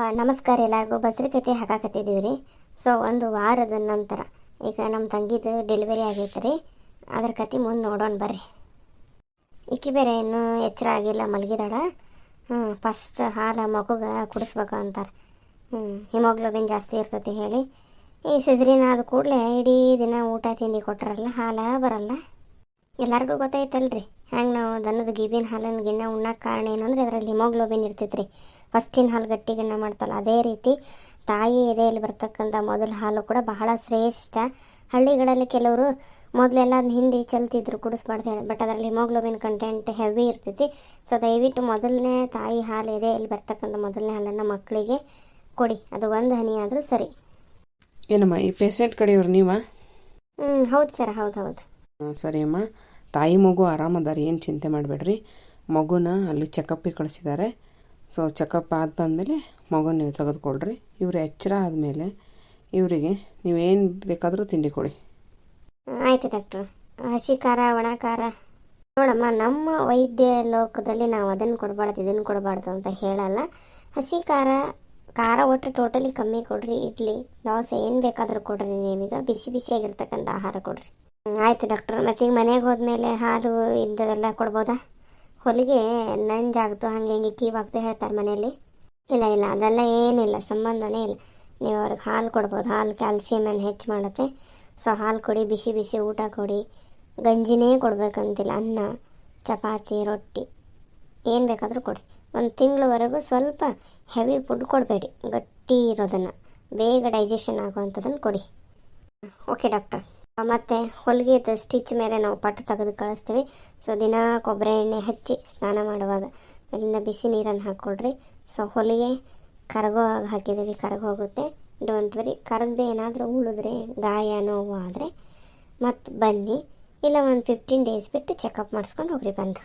ನಮಸ್ಕಾರ ಎಲ್ಲರಿಗೂ ಭದ್ರಕತೆ ಕತೆ ಹಾಕಾಕತ್ತಿದ್ದೀವಿ ರೀ ಸೊ ಒಂದು ವಾರದ ನಂತರ ಈಗ ನಮ್ಮ ತಂಗಿದು ಡೆಲಿವರಿ ಆಗೈತೆ ರೀ ಅದ್ರ ಕತೆ ಮುಂದೆ ನೋಡೋಣ ಬರ್ರಿ. ಈಕೆ ಬೇರೆ ಇನ್ನೂ ಎಚ್ಚರ ಆಗಿಲ್ಲ, ಮಲಗಿದಾಳ. ಹ್ಞೂ ಫಸ್ಟ್ ಹಾಲು ಮಗುಗೆ ಕುಡಿಸ್ಬೇಕು ಅಂತಾರೆ. ಹ್ಞೂ ಹಿಮೋಗ್ಲೋಬಿನ್ ಜಾಸ್ತಿ ಇರ್ತೈತಿ ಹೇಳಿ. ಈ ಸಿಜ್ರಿನ ಆದ ಕೂಡಲೇ ಇಡೀ ದಿನ ಊಟ, ತಿಂಡಿ ಕೊಟ್ಟರಲ್ಲ ಹಾಲು ಬರಲ್ಲ. ಎಲ್ಲರಿಗೂ ಗೊತ್ತೈತಲ್ರಿ ಹ್ಯಾಂಗೆ ನಾವು ದನದ ಗಿಬಿನ ಹಾಲನ್ನು ಗಿಣ್ಣ ಉಣ್ಣಕ್ಕೆ ಕಾರಣ ಏನಂದ್ರೆ ಅದರಲ್ಲಿ ಹಿಮೋಗ್ಲೋಬಿನ್ ಇರ್ತೈತೆ ರೀ ಫಸ್ಟಿನ ಹಾಲು ಗಟ್ಟಿ ಗಿಣ್ಣ ಮಾಡ್ತಲ್ಲ ಅದೇ ರೀತಿ ತಾಯಿ ಎದೆಯಲ್ಲಿ ಬರ್ತಕ್ಕಂಥ ಮೊದಲ ಹಾಲು ಕೂಡ ಬಹಳ ಶ್ರೇಷ್ಠ. ಹಳ್ಳಿಗಳಲ್ಲಿ ಕೆಲವರು ಮೊದಲೆಲ್ಲ ಅದನ್ನ ಹಿಂಡಿ ಚಲ್ತಿದ್ರು ಕುಡಿಸ್ಬಾರ್ದು ಹೇಳಿ ಬಟ್ ಅದರಲ್ಲಿ ಹಿಮೋಗ್ಲೋಬಿನ್ ಕಂಟೆಂಟ್ ಹೆವಿ ಇರ್ತೈತಿ. ಸೊ ದಯವಿಟ್ಟು ಮೊದಲನೇ ತಾಯಿ ಹಾಲು ಇದೆ ಇಲ್ಲಿ ಬರ್ತಕ್ಕಂಥ ಮೊದಲನೇ ಹಾಲನ್ನು ಮಕ್ಕಳಿಗೆ ಕೊಡಿ. ಅದು ಒಂದು ಹನಿ ಆದರೂ ಸರಿ. ಏನಮ್ಮ ಈ ಪೇಷಂಟ್ ಕಡೆಯವ್ರು ನೀವಾ? ಹ್ಞೂ ಹೌದು ಸರ್ ಹೌದು ಹೌದು. ಸರಿ ಅಮ್ಮ ತಾಯಿ ಮಗು ಆರಾಮದಾರೆ, ಏನು ಚಿಂತೆ ಮಾಡಬೇಡ್ರಿ. ಮಗುನ ಅಲ್ಲಿ ಚೆಕಪ್ಪಿಗೆ ಕಳಿಸಿದ್ದಾರೆ ಸೊ ಚೆಕಪ್ ಆದ ಬಂದಮೇಲೆ ಮಗು ನೀವು ತೆಗೆದುಕೊಳ್ರಿ. ಇವರು ಎಚ್ಚರ ಆದಮೇಲೆ ಇವರಿಗೆ ನೀವೇನು ಬೇಕಾದರೂ ತಿಂಡಿ ಕೊಡಿ. ಆಯ್ತು ಡಾಕ್ಟ್ರು ಹಸಿ ಖಾರ ಒಣ ಖಾರ ನೋಡಮ್ಮ, ನಮ್ಮ ವೈದ್ಯ ಲೋಕದಲ್ಲಿ ನಾವು ಅದನ್ನು ಕೊಡಬಾರ್ದು ಇದನ್ನು ಕೊಡಬಾರ್ದು ಅಂತ ಹೇಳಲ್ಲ. ಹಸಿ ಖಾರ ಖಾರ ಒಟ್ಟು ಟೋಟಲಿ ಕಮ್ಮಿ ಕೊಡ್ರಿ. ಇಡ್ಲಿ, ದೋಸೆ ಏನು ಬೇಕಾದರೂ ಕೊಡ್ರಿ ನೀವೀಗ. ಬಿಸಿ ಬಿಸಿಯಾಗಿರ್ತಕ್ಕಂಥ ಆಹಾರ ಕೊಡ್ರಿ. ಆಯ್ತು ಡಾಕ್ಟರ್. ಮತ್ತು ಈಗ ಮನೆಗೆ ಹೋದ್ಮೇಲೆ ಹಾಲು ಇಂಥದೆಲ್ಲ ಕೊಡ್ಬೋದಾ? ಹೊಲಿಗೆ ನಂಜಾಗ್ತು ಹಾಗೆ ಹಿಂಗೆ ಕೀವಾಗ್ತು ಹೇಳ್ತಾರೆ ಮನೆಯಲ್ಲಿ. ಇಲ್ಲ ಇಲ್ಲ, ಅದೆಲ್ಲ ಏನಿಲ್ಲ, ಸಂಬಂಧನೇ ಇಲ್ಲ. ನೀವು ಅವ್ರಿಗೆ ಹಾಲು ಕೊಡ್ಬೋದು. ಹಾಲು ಕ್ಯಾಲ್ಸಿಯಮನ್ನು ಹೆಚ್ಚು ಮಾಡುತ್ತೆ. ಸೊ, ಹಾಲು ಕೊಡಿ, ಬಿಸಿ ಬಿಸಿ ಊಟ ಕೊಡಿ. ಗಂಜಿನೇ ಕೊಡಬೇಕಂತಿಲ್ಲ. ಅನ್ನ, ಚಪಾತಿ, ರೊಟ್ಟಿ. ಏನು ಬೇಕಾದರೂ ಕೊಡಿ. ಒಂದು ತಿಂಗಳವರೆಗೂ ಸ್ವಲ್ಪ ಹೆವಿ ಫುಡ್ ಕೊಡಬೇಡಿ. ಗಟ್ಟಿ ಇರೋದನ್ನು. ಬೇಗ ಡೈಜೆಷನ್ ಆಗುವಂಥದ್ದನ್ನು ಕೊಡಿ. Okay, doctor. ಮತ್ತು ಹೊಲಿಗೆದ ಸ್ಟಿಚ್ ಮೇಲೆ ನಾವು ಪಟ್ಟು ತೆಗೆದು ಕಳಿಸ್ತೀವಿ. ಸೊ ದಿನ ಕೊಬ್ಬರಿ ಎಣ್ಣೆ ಹಚ್ಚಿ ಸ್ನಾನ ಮಾಡುವಾಗ ಅಲ್ಲಿಂದ ಬಿಸಿ ನೀರನ್ನು ಹಾಕ್ಕೊಳ್ರಿ. ಸೊ ಹೊಲಿಗೆ ಕರಗೋ ಹಾಕಿದ್ದೀವಿ ಕರಗೋಗುತ್ತೆ ಡೋಂಟ್ ವರಿ ಕರಗದೆ ಏನಾದರೂ ಉಳಿದ್ರೆ, ಗಾಯ ನೋವು ಆದರೆ ಮತ್ತು ಬನ್ನಿ. ಇಲ್ಲ, ಒಂದು ಫಿಫ್ಟೀನ್ ಡೇಸ್ ಬಿಟ್ಟು ಚೆಕಪ್ ಮಾಡಿಸ್ಕೊಂಡು ಹೋಗ್ರಿ ಬಂದು.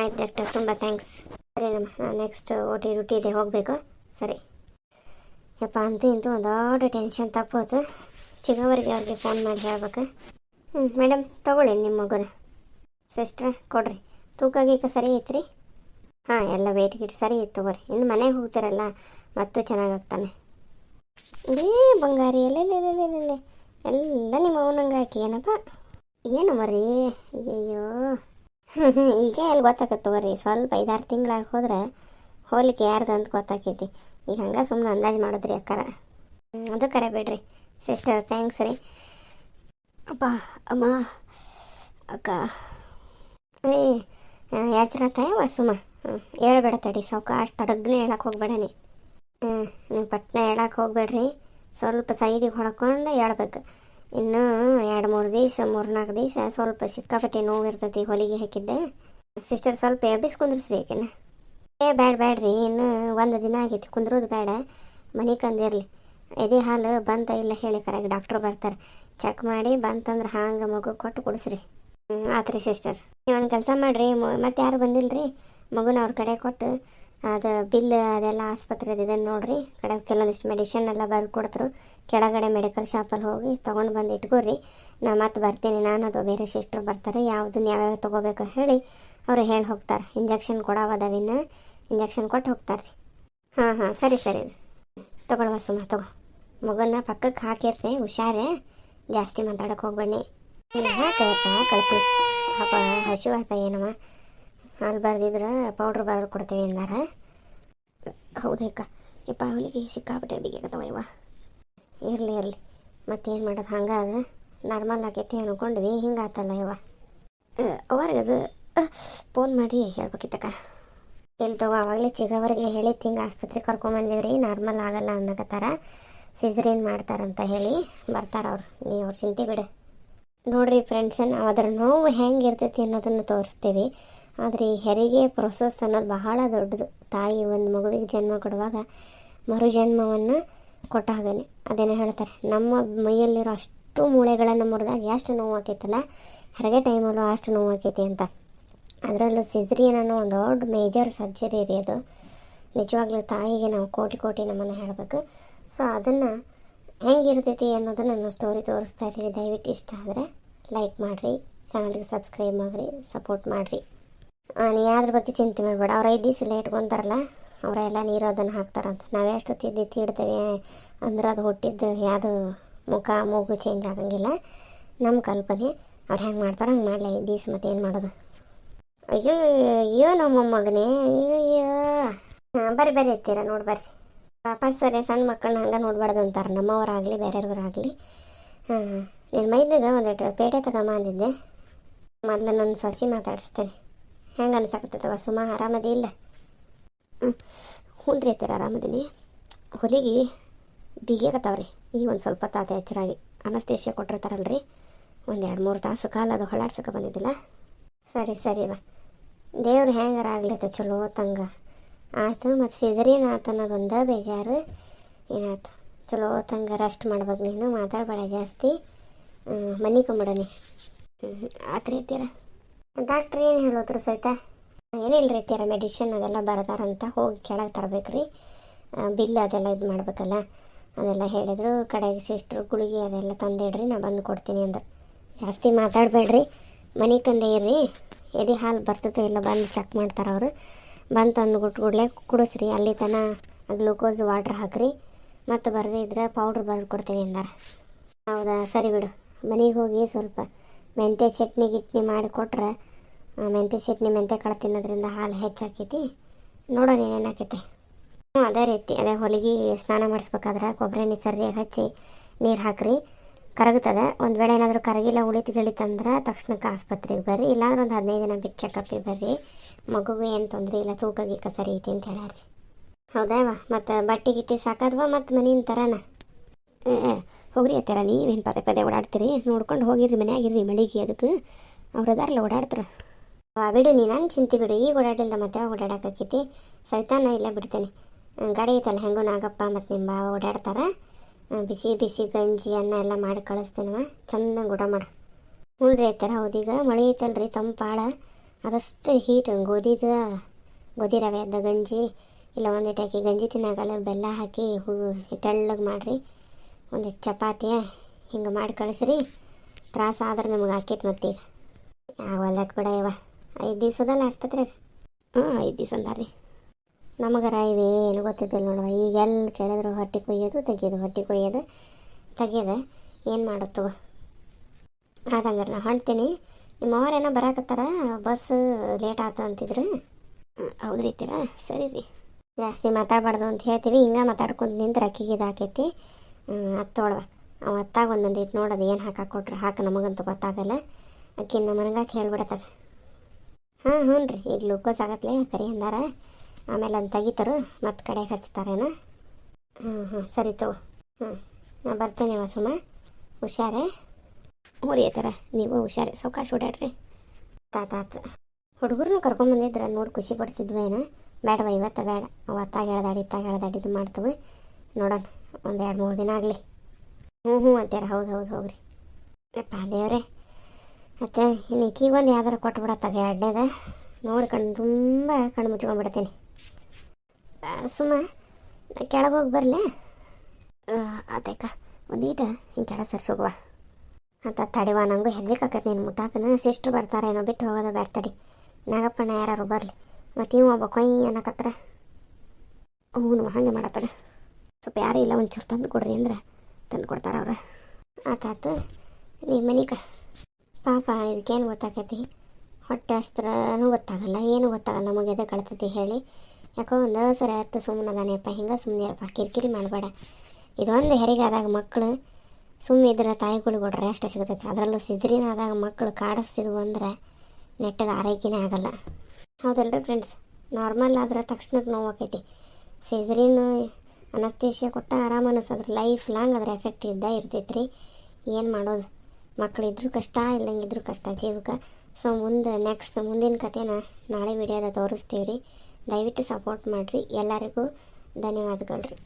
ಆಯ್ತು ಡಾಕ್ಟರ್ ತುಂಬ ಥ್ಯಾಂಕ್ಸ್ ಸರಿ, ನಮ್ಮ ನೆಕ್ಸ್ಟ್ ಓಟಿ ರೊಟ್ಟಿ ಇದೆ ಹೋಗಬೇಕು. ಸರಿ. ಯಪ್ಪ, ಅಂತೂ ಇಂತೂ ದೊಡ್ಡ ಟೆನ್ಷನ್ ತಪ್ಪೋತು. ಚಿಗವರಿಗೆ ಅವ್ರಿಗೆ ಫೋನ್ ಮಾಡಿ ಹೇಳ್ಬೇಕ. ಹ್ಞೂ ಮೇಡಮ್ ತಗೊಳ್ಳಿ ನಿಮ್ಮ ಮಗುನ. ಸಿಸ್ಟ್ರ ಕೊಡ್ರಿ. ತೂಕ ಗೀಕ ಸರಿ ಐತ್ರಿ? ಹಾಂ, ಎಲ್ಲ ವೇಟ್ ಗೀಟ್ ಸರಿ ಇತ್ತು ತಗೋರಿ. ಇನ್ನು ಮನೆಗೆ ಹೋಗ್ತಾರಲ್ಲ, ಮತ್ತೂ ಚೆನ್ನಾಗಾಗ್ತಾನೆ ಇಡೀ ಬಂಗಾರಿ ಎಲ್ಲೆಲ್ಲೆಲ್ಲೆಲ್ಲೆಲ್ಲೆ ಎಲ್ಲ ನಿಮ್ಮ ಅವನಂಗೆ ಹಾಕಿ ಏನಪ್ಪ? ಏನು ಮರಿ ಅಯ್ಯೋ ಈಗ ಎಲ್ಲಿ ಗೊತ್ತಾಗತ್ತೆ ತಗೋರಿ, ಸ್ವಲ್ಪ ಐದಾರು ತಿಂಗಳಾಗಿ ಹೋದ್ರೆ ಹೋಲಿಕೆ ಯಾರ್ದು ಅಂತ ಗೊತ್ತಾಕೈತಿ. ಈಗ ಹಂಗೆ ಸುಮ್ಮನೆ ಅಂದಾಜು ಮಾಡಿದ್ರಿ ಅಕ್ಕಾರ. ಅದು ಕರೆ ಬಿಡ್ರಿ. ಸಿಸ್ಟರ್ ಥ್ಯಾಂಕ್ಸ್ ರೀ ಅಪ್ಪ ಅಮ್ಮ ಅಕ್ಕ ಏ ಯಾಚ್ರತಾಯವ ಸುಮ್ಮ ಹ್ಞೂ ಹೇಳ್ಬೇಡ ತಡಿ ಸಾವ್ಕಾಶ ತಡಗ್ನೆ ಹೇಳಕ್ಕೆ ಹೋಗ್ಬೇಡ ನೀ. ಹ್ಞೂ ನೀವು ಪಟ್ನ ಹೇಳಕ್ಕೆ ಹೋಗ್ಬೇಡ್ರಿ. ಸ್ವಲ್ಪ ಸೈಡಿಗೆ ಹೊಡ್ಕೊಂಡು ಹೇಳ್ಬೇಕು. ಇನ್ನೂ ಎರಡು ಮೂರು ದಿವಸ ಮೂರು ನಾಲ್ಕು ದಿವಸ ಸ್ವಲ್ಪ ಸಿಕ್ಕಾಪಟ್ಟೆ ನೋವು ಇರ್ತೈತಿ ಹೊಲಿಗೆ ಹಾಕಿದ್ದೆ. ಸಿಸ್ಟರ್ ಸ್ವಲ್ಪ ಎಬ್ಬಿಸಿ ಕುಂದ್ರಿಸ್ರಿ ಆಕೆನ ಏ, ಬ್ಯಾಡ, ಬ್ಯಾಡ್ರಿ, ಇನ್ನು ಒಂದು ದಿನ ಆಗೈತಿ, ಕುಂದ್ರೋದು ಬೇಡ ಮನೆ ಕಂದಿರಲಿ ಎದೆ ಹಾಲು ಬಂತ ಇಲ್ಲ ಹೇಳಿ ಕರೆಗೆ ಡಾಕ್ಟ್ರು ಬರ್ತಾರೆ. ಚೆಕ್ ಮಾಡಿ ಬಂತಂದ್ರೆ ಹಾಂಗೆ ಮಗು ಕೊಟ್ಟು ಕೊಡಿಸ್ರಿ. ಆತ್ರಿ ಸಿಸ್ಟರ್ ನೀವು ಒಂದು ಕೆಲಸ ಮಾಡಿರಿ ಮತ್ತೆ ಯಾರು ಬಂದಿಲ್ಲರಿ ಮಗುನ ಅವ್ರ ಕಡೆ ಕೊಟ್ಟು ಅದು ಬಿಲ್ ಅದೆಲ್ಲ ಆಸ್ಪತ್ರೆದು ಇದನ್ನು ನೋಡಿರಿ. ಕಡೆ ಕೆಲವೊಂದಿಷ್ಟು ಮೆಡಿಷನ್ ಎಲ್ಲ ಬರ್ದು ಕೊಡ್ತರು. ಕೆಳಗಡೆ ಮೆಡಿಕಲ್ ಶಾಪಲ್ಲಿ ಹೋಗಿ ತೊಗೊಂಡು ಬಂದು ಇಟ್ಕೋರಿ. ನಾ ಮತ್ತೆ ಬರ್ತೀನಿ ನಾನು, ಅದು ಬೇರೆ ಸಿಸ್ಟರ್ ಬರ್ತಾರೆ. ಯಾವುದನ್ನು ಯಾವ್ಯಾವ ತೊಗೋಬೇಕು ಹೇಳಿ ಅವರು ಹೇಳಿ ಹೋಗ್ತಾರೆ. ಇಂಜೆಕ್ಷನ್ ಕೊಡೋವದವಿನ ಇಂಜೆಕ್ಷನ್ ಕೊಟ್ಟು ಹೋಗ್ತಾರೆ ರೀ ಹಾಂ ಹಾಂ, ಸರಿ ಸರಿ. ರೀ ತಗೊಳ್ಳುವ ಸುಮ್ಮ ತಗೋ. ಮಗನ್ನ ಪಕ್ಕಕ್ಕೆ ಹಾಕಿರ್ತೆ ಹುಷಾರೇ. ಜಾಸ್ತಿ ಮಾತಾಡಕ್ಕೆ ಹೋಗ್ಬೇಡಿ. ಹಾಕಪ್ಪ ಕಳ್ಸಿ ಪಾಪ ಹಸಿವು ಆತ ಏನಮ್ಮ? ಹಾಲು ಬರ್ದಿದ್ರೆ ಪೌಡ್ರ್ ಬರೆದು ಕೊಡ್ತೀವಿ ಅಂದಾರ. ಹೌದಕ್ಕ ಯಪ್ಪ ಅವಳಿಗೆ ಸಿಕ್ಕಾಬಿಟ್ಟೆ ಬಿಗಿಗತ್ತವ ಇವ ಇರಲಿ ಇರಲಿ. ಮತ್ತೇನು ಮಾಡೋದು? ಹಂಗೆ ಅದು. ನಾರ್ಮಲ್ ಆಗೈತಿ ಅನ್ಕೊಂಡ್ವಿ, ಹಿಂಗೆ ಆತಲ್ಲ ಇವ ಅವ್ರಿಗೆ ಅದು ಫೋನ್ ಮಾಡಿ ಹೇಳ್ಬೇಕಿತ್ತಕ್ಕ. ಎಲ್ಲಿ ತಗೋ, ಅವಾಗಲೇ ಚಿಗವರಿಗೆ ಹೇಳಿತ್ತು ಹಿಂಗೆ ಆಸ್ಪತ್ರೆಗೆ ಕರ್ಕೊಂಬಂದಿವ್ರಿ ನಾರ್ಮಲ್ ಆಗಲ್ಲ ಅನ್ನಕತ್ತಾರ. ಸಿಜರಿನ್ ಮಾಡ್ತಾರಂತ ಹೇಳಿ ಬರ್ತಾರ ಅವ್ರು ಚಿಂತೆ ಬಿಡು. ನೋಡ್ರಿ ಫ್ರೆಂಡ್ಸ್ ನಾವು ಅದರ ನೋವು ಹೆಂಗೆ ಇರ್ತೈತಿ ಅನ್ನೋದನ್ನು ತೋರಿಸ್ತೀವಿ. ಆದರೆ ಈ ಹೆರಿಗೆ ಪ್ರೊಸೆಸ್ ಅನ್ನೋದು ಬಹಳ ದೊಡ್ಡದು. ತಾಯಿ ಒಂದು ಮಗುವಿಗೆ ಜನ್ಮ ಕೊಡುವಾಗ ಮರುಜನ್ಮವನ್ನು ಕೊಟ್ಟ ಹಾಗೇ ಅದೇನೋ ಹೇಳ್ತಾರೆ, ನಮ್ಮ ಮೈಯಲ್ಲಿರೋ ಅಷ್ಟು ಮೂಳೆಗಳನ್ನು ಮುರಿದಾಗ ಎಷ್ಟು ನೋವು ಆಕೈತಲ್ಲ? ಹೆರಿಗೆ ಟೈಮಲ್ಲೂ ಅಷ್ಟು ನೋವು ಆಕೈತಿ ಅಂತ. ಅದರಲ್ಲೂ ಸಿಜ್ರಿಯನ್ ಅನ್ನೋ ಒಂದು ದೊಡ್ಡ ಮೇಜರ್ ಸರ್ಜರಿ ರೀ ಅದು. ನಿಜವಾಗ್ಲೂ ತಾಯಿಗೆ ನಾವು ಕೋಟಿ ಕೋಟಿ ನಮ್ಮನ್ನು ಹೇಳಬೇಕು. ಸೊ ಅದನ್ನು ಹೆಂಗಿರ್ತೈತಿ ಅನ್ನೋದನ್ನು ನಾನು ಸ್ಟೋರಿ ತೋರಿಸ್ತಾ ಇದ್ದೀನಿ ದಯವಿಟ್ಟು ಇಷ್ಟ ಆದರೆ ಲೈಕ್ ಮಾಡಿರಿ ಚಾನಲ್ಗೆ ಸಬ್ಸ್ಕ್ರೈಬ್ ಮಾಡಿರಿ ಸಪೋರ್ಟ್ ಮಾಡಿರಿ. ನೀ ಯಾವ್ದ್ರ ಬಗ್ಗೆ ಚಿಂತೆ ಮಾಡಬೇಡ. ಅವ್ರು ಐದು ದಿವಸ ಇಲ್ಲ ಇಟ್ಕೊತಾರಲ್ಲ ಅವರೆಲ್ಲ ನೀರು ಅದನ್ನು ಹಾಕ್ತಾರಂತ. ನಾವು ಎಷ್ಟು ತಿದ್ದಿ ತೀಡ್ತೇವೆ ಅಂದ್ರೆ ಅದು ಹುಟ್ಟಿದ್ದು ಯಾವುದು ಮುಖ, ಮೂಗು ಚೇಂಜ್ ಆಗಂಗಿಲ್ಲ. ನಮ್ಮ ಕಲ್ಪನೆ ಅವ್ರು ಹೆಂಗೆ ಮಾಡ್ತಾರೆ ಹಂಗೆ ಮಾಡಲಿ. ಐದು ದಿವ್ಸ ಮತ್ತೆ ಏನು ಮಾಡೋದು? ಅಯ್ಯೋ ಅಯ್ಯೋ ನಮ್ಮ ಮಗನೇ ಅಯ್ಯೋ ಬರ್ರಿ ಬರ್ರಿ ಎತ್ತೀರ ನೋಡಿ ಬರ್ರಿ. ವಾಪಸ್ ಸರಿ ಸಣ್ಣ ಮಕ್ಕಳನ್ನ ಹಂಗೆ ನೋಡಬಾರ್ದು ಅಂತಾರೆ. ನಮ್ಮವರಾಗಲಿ, ಬೇರೆಯವ್ರಾಗಲಿ. ಹಾಂ, ನೀನು ಮೈದಾಗ ಒಂದಿಟ್ಟು ಪೇಟೆ ತಗೊಂಬ ಅಂದಿದ್ದೆ. ಮೊದಲು ನನ್ನ ಸೊಸಿ ಮಾತಾಡಿಸ್ತೇನೆ. ಹೆಂಗೆ ಅನ್ಸಕತ್ತವ ಸುಮ ಆರಾಮದಿ ಇಲ್ಲ? ಹ್ಞೂ ರೀ ಐತಿರ ಆರಾಮದೀನಿ. ಹೊಲಿಗೆ ಬಿಗಿಯಾಗತ್ತವ್ರಿ. ಈಗ ಒಂದು ಸ್ವಲ್ಪ ತಾತ ಎಚ್ಚರಾಗಿ ಅನಸ್ತೇಷ್ಯ ಕೊಟ್ಟಿರ್ತಾರಲ್ರಿ. ಒಂದು ಎರಡು ಮೂರು ತಾಸು ಕಾಲ ಅದು ಹೊಳಾಡ್ಸಕ್ಕೆ ಬಂದಿದ್ದಿಲ್ಲ. ಸರಿ ಸರಿ ಬಾ. ದೇವ್ರು ಹೆಂಗಾರ ಆಗ್ಲೈತೆ ಚಲೋ ತಂಗ. ಆಯ್ತು ಮತ್ತು ಸಿಜರಿನ್ ಆತ ಅನ್ನೋದೊಂದು ಬೇಜಾರು ಏನಾಯ್ತು ಚಲೋ ತಂಗ ರೆಸ್ಟ್ ಮಾಡ್ಬೇಕು ನೀನು ಮಾತಾಡಬೇಡ ಜಾಸ್ತಿ. ಮನೆ ಕಂಬಿಡನಿ ಆತ್ರಿ ಇರ್ತೀರ ಡಾಕ್ಟ್ರ್ ಏನು ಹೇಳೋದ್ರು ಸಹಿತ ಏನಿಲ್ಲ ರೀ ತೀರ ಮೆಡಿಷನ್ ಅದೆಲ್ಲ ಬರ್ದಾರಂತ ಹೋಗಿ ಕೆಳಗೆ ತರಬೇಕ್ರಿ. ಬಿಲ್ ಅದೆಲ್ಲ ಇದು ಮಾಡ್ಬೇಕಲ್ಲ? ಅದೆಲ್ಲ ಹೇಳಿದರು, ಕಡೆಗೆ ಸಿಸ್ಟ್ರು ಗುಳಿಗೆ ಅದೆಲ್ಲ ತಂದಿಡ್ರಿ, ನಾ ಬಂದು ಕೊಡ್ತೀನಿ ಅಂದ್ರೆ. ಜಾಸ್ತಿ ಮಾತಾಡಬೇಡ್ರಿ. ಮನೆ ಕಂದೆ ಇರ್ರಿ. ಎದೆ ಹಾಲು ಬರ್ತದೋ ಇಲ್ಲ ಬಂದು ಚೆಕ್ ಮಾಡ್ತಾರೆ ಅವರು. ಬಂದು ತಂದು ಕೂಡಲೇ ಕುಡಿಸ್ರಿ. ಅಲ್ಲಿ ತನ ಗ್ಲೂಕೋಸ್ ವಾಟ್ರ್ ಹಾಕ್ರಿ. ಮತ್ತು ಬರದೇ ಇದ್ರೆ ಪೌಡ್ರ್ ಬರೆದು ಕೊಡ್ತೀವಿ ಅಂದಾರೆ. ಹೌದಾ? ಸರಿ ಬಿಡು. ಮನೆಗೆ ಹೋಗಿ ಸ್ವಲ್ಪ ಮೆಂತ್ಯ ಚಟ್ನಿ ಗಿಟ್ನಿ ಮಾಡಿ ಕೊಟ್ರೆ ಮೆಂತ್ಯ ಚಟ್ನಿ ಮೆಂತ್ಯ ಕಾಳು ತಿನ್ನೋದ್ರಿಂದ ಹಾಲು ಹೆಚ್ಚಾಕೈತಿ. ನೋಡೋಣ ಏನೇನಾಕೈತಿ ಹ್ಞೂ ಅದೇ ರೀತಿ. ಅದೇ ಹೊಲಿಗೆ ಸ್ನಾನ ಮಾಡಿಸ್ಬೇಕಾದ್ರೆ ಕೊಬ್ಬರಿ ಎಣ್ಣೆ ಸರಿಯಾಗಿ ಹಚ್ಚಿ ನೀರು ಹಾಕ್ರಿ. ಕರಗುತ್ತದೆ. ಒಂದು ವೇಳೆ ಏನಾದರೂ ಕರಗಿಲ್ಲ, ಉಳಿತು ಗಿಳಿತಂದ್ರೆ ತಕ್ಷಣಕ್ಕೆ ಆಸ್ಪತ್ರೆಗೆ ಬರ್ರಿ. ಇಲ್ಲಾಂದ್ರೆ ಒಂದು ಹದಿನೈದು ದಿನ ಬಿಟ್ಟು ಚೆಕಪ್ಪಿಗೆ ಬರ್ರಿ. ಮಗುಗೆ ಏನು ತೊಂದರೆ ಇಲ್ಲ, ತೂಕ ಗೀಕ ಸರಿ ಐತಿ ಅಂತ ಹೇಳಾರ್ರಿ ಹೌದಾ ಮತ್ತು ಬಟ್ಟೆ ಗಿಟ್ಟಿ ಸಾಕಾದ್ವಾ ಮತ್ತು ಮನೆಯಿಂದ ತರಾನ? ಹೋಗ್ರಿ ಅತ್ತಾರ ನೀವೇನು ಪದೇ ಪದೇ ಓಡಾಡ್ತೀರಿ? ನೋಡ್ಕೊಂಡು ಹೋಗಿರ್ರಿ ಮನೆಯಾಗಿರ್ರಿ ಮಳಿಗೆ ಅದಕ್ಕೆ. ಅವ್ರು ಅದಾರಲ್ಲ ಓಡಾಡ್ತಾರ. ಬಿಡು ನೀ ನಾನು ಚಿಂತೆ ಬಿಡು. ಈಗ ಓಡಾಡಿಲ್ಲ ಮತ್ತೆ ಯಾವಾಗ ಸವಿತಾನ ಇಲ್ಲೇ ಬಿಡ್ತೇನೆ. ಗಾಡಿ ಐತಲ್ಲ, ಹೆಂಗೋ ನಾಗಪ್ಪ ಮತ್ತು ನಿಮ್ಮ ಓಡಾಡ್ತಾರೆ. ಬಿಸಿ ಬಿಸಿ ಗಂಜಿ ಅನ್ನ ಎಲ್ಲ ಮಾಡಿ ಕಳಿಸ್ತೇನವ. ಚೆನ್ನಾಗಿ ಊಟ ಮಾಡು. ಹ್ಞೂ ರೀ ಥರ ಹೌದೀಗ? ಮಳೆ ಐತಲ್ರಿ ತಂಪಾಳ ಅದಷ್ಟು ಹೀಟ್ ಗೋಧಿದ, ಗೋಧಿ ಅದ ಗಂಜಿ, ಇಲ್ಲ ಒಂದಿಟ್ಟು ಹಾಕಿ ಗಂಜಿ ತಿನ್ನಾಗಲ್ಲ ಬೆಲ್ಲ ಹಾಕಿ ಹೂ, ತೆಳ್ಳಗೆ ಮಾಡಿರಿ. ಒಂದಿಟ್ಟು ಚಪಾತಿ ಹಿಂಗೆ ಮಾಡಿ ಕಳಿಸ್ರಿ. ತ್ರಾಸ ಆದ್ರೆ ನಿಮ್ಗೆ ಆಕೈತೆ ಮತ್ತೀಗ. ಹೊಲಕ್ಕೆ ಬಿಡ ಇವ ಐದು ದಿವ್ಸದಲ್ಲ ಆಸ್ಪತ್ರೆಗೆ? ಹ್ಞೂ ಐದು ದಿವ್ಸ ಅಂದಾರ್ರಿ ನಮಗರ ಇವೇನು ಗೊತ್ತಿದ್ದಿಲ್ಲ ನೋಡುವ. ಈಗ ಎಲ್ಲಿ ಕೇಳಿದ್ರು ಹೊಟ್ಟೆ ಕೊಯ್ಯೋದು, ತೆಗೆಯೋದು, ಹೊಟ್ಟೆ ಕೊಯ್ಯೋದು, ತೆಗೆಯೋದು. ಏನು ಮಾಡುತ್ತವ ಆದಂಗಾರೆ ನಾ ನಿಮ್ಮ ಅವರೇನೋ ಬರಾಕತ್ತಾರ? ಬಸ್ ಲೇಟ್ ಆಯ್ತು ಅಂತಿದ್ರು. ಐತಿರಾ ಸರಿ ರೀ. ಜಾಸ್ತಿ ಮಾತಾಡಬಾರ್ದು ಅಂತ ಹೇಳ್ತೀವಿ. ಹಿಂಗೆ ಮಾತಾಡ್ಕೊಂಡು ನಿಂತು ಅಕ್ಕಿಗೆ ಇದಾಕೈತಿ. ಹತ್ತೋಳವ ಅವ ಅತ್ತಾಗ ಒಂದೊಂದು ಇಟ್ಟು ನೋಡೋದು ಏನು ಹಾಕಕ್ಕೆ ಕೊಟ್ರೆ. ಹಾಕಿ ನಮಗಂತೂ ಗೊತ್ತಾಗಲ್ಲ. ನಮ್ಮ ಅನ್ಗಾಕಿ ಹೇಳ್ಬಿಡತ್ತಾಗ ಹಾಂ ಹ್ಞೂ ರೀ ಈಗ ಗ್ಲೂಕೋಸ್ ಆಗತ್ಲೆ ಕರಿ ಅಂದಾರ. ಆಮೇಲೆ ಅದನ್ನ ತೆಗಿತಾರೆ, ಮತ್ತೆ ಕಡೆಗೆ ಹಚ್ತಾರೇನ. ಹಾಂ ಹಾಂ ಸರಿ ತಗೋ. ಹಾಂ ನಾ ಬರ್ತೇನೆ ಸುಮ್ಮ ಹುಷಾರೇ? ಹ್ಞೂ ರೀ ಥರ ನೀವು ಹುಷಾರೇ, ಸಾವಕಾಶ ಓಡಾಡ್ರಿ. ತಾತಾತ ಹುಡುಗರನ್ನ ಕರ್ಕೊಂಬಂದಿದ್ರೆ ನೋಡಿ ಖುಷಿ ಪಡ್ತಿದ್ವಿ ಏನು? ಬೇಡವ ಇವತ್ತು ಬೇಡ ಅವತ್ತಾಗ ಹೇಳ್ದಾಡಿ ಇತ್ತಾಗ ಹೇಳ್ದಾಡಿ ಇದು ಮಾಡ್ತವೆ. ನೋಡೋಣ, ಒಂದು ಎರಡು ಮೂರು ದಿನ ಆಗಲಿ. ಹ್ಞೂ ಹ್ಞೂ ಅಂತೀರ ಹೌದು ಹೌದು ಹೋಗ್ರಿ ಅಪ್ಪ ದೇವ್ರೆ. ಮತ್ತೆ ಇನ್ನು ಈಗೀಗ ಒಂದು ಯಾವ್ದಾರು ಕೊಟ್ಬಿಡತ್ತಾಗ ಎರಡನೇದ? ನೋಡಿ ಕಣ್ಣು ತುಂಬ ಕಣ್ಣು ಮುಚ್ಕೊಂಡ್ಬಿಡ್ತೀನಿ ಸುಮ್ಮ ಕೆಳಗೆ ಹೋಗಿ ಬರಲೇ? ಒಂದು ಒಂದೀಟ ಹಿಂಗೆ ಕೆಳ ಸರ್ಸೋಗುವ. ಅಂತ ತಡಿವ, ನಂಗೂ ಆಕೈತೆ ನೀನು ಮುಟ್ಟಾಕನ. ಸಿಸ್ಟ್ರು ಬರ್ತಾರೇನೋ ಬಿಟ್ಟು ಹೋಗೋದು ಬೇಡ ತಡಿ. ನಾಗಪ್ಪಣ್ಣ ಯಾರು ಬರಲಿ. ಮತ್ತು ಇವ ಒಬ್ಬ ಕೊಯ್ ಅನ್ನಕತ್ರ. ಹ್ಞೂ ಹಂಗೆ ಮಾಡತ್ತದ ಸ್ವಲ್ಪ ಯಾರೂ ಇಲ್ಲ, ಒಂಚೂರು ತಂದು ಕೊಡ್ರಿ ಅಂದ್ರೆ. ತಂದು ಕೊಡ್ತಾರೆ ಅವ್ರು. ಆತಾತು ನಿಮ್ಮ ಮನಿಕ ಪಾಪ, ಇದಕ್ಕೇನು ಗೊತ್ತಾಕೈತಿ? ಹೊಟ್ಟೆ ಹಸ್ತ್ರನೂ ಗೊತ್ತಾಗಲ್ಲ, ಏನು ಗೊತ್ತಾಗಲ್ಲ, ನಮಗೆ ಎದೆ ಕಳ್ತೈತಿ ಹೇಳಿ. ಯಾಕೋ ಒಂದು ಸರಿ ಸುಮ್ಮನೆ ಅದಾನೆಪ್ಪ ಹಿಂಗೆ ಸುಮ್ಮನೆ ಇರಪ್ಪ, ಕಿರಿಕಿರಿ ಮಾಡಬೇಡ. ಇದೊಂದು ಹೆರಿಗೆ ಆದಾಗ ಮಕ್ಕಳು ಸುಮ್ಮಿದ್ರೆ ತಾಯಿಗಳಿಗೆ ಕೊಡ್ರೆ ಅಷ್ಟೇ ಸಿಗ್ತೈತೆ. ಅದರಲ್ಲೂ ಸಿದ್ರಿನ ಆದಾಗ ಮಕ್ಕಳು ಕಾಡಿಸ್ತಿದ್ವು ಅಂದರೆ ನೆಟ್ಟಗೆ ಆರೈಕೆನೇ ಆಗಲ್ಲ. ಹೌದಲ್ರಿ ಫ್ರೆಂಡ್ಸ್ ನಾರ್ಮಲ್ ಆದ್ರೆ ತಕ್ಷಣಕ್ಕೆ ನೋವು ಆಕೈತಿ. ಸಿಜ್ರಿನ ಅನಸ್ತೇಶ ಕೊಟ್ಟ ಆರಾಮ ಅನಿಸೋದ್ರ ಲೈಫ್ ಲಾಂಗ್ ಅದ್ರ ಎಫೆಕ್ಟ್ ಇದ್ದ ಇರ್ತೈತ್ರಿ. ಏನು ಮಾಡೋದು? ಮಕ್ಕಳಿದ್ರು ಕಷ್ಟ ಇಲ್ಲಂಗಿದ್ರು ಕಷ್ಟ. ಜೀವಕ್ಕೆ ಸೊ ಮುಂದೆ ನೆಕ್ಸ್ಟ್ ಮುಂದಿನ ಕಥೆನ ನಾಳೆ ವಿಡಿಯೋದ ತೋರಿಸ್ತೀವಿ ರೀ ದಯವಿಟ್ಟು ಸಪೋರ್ಟ್ ಮಾಡಿರಿ. ಎಲ್ಲರಿಗೂ ಧನ್ಯವಾದಗಳು ರೀ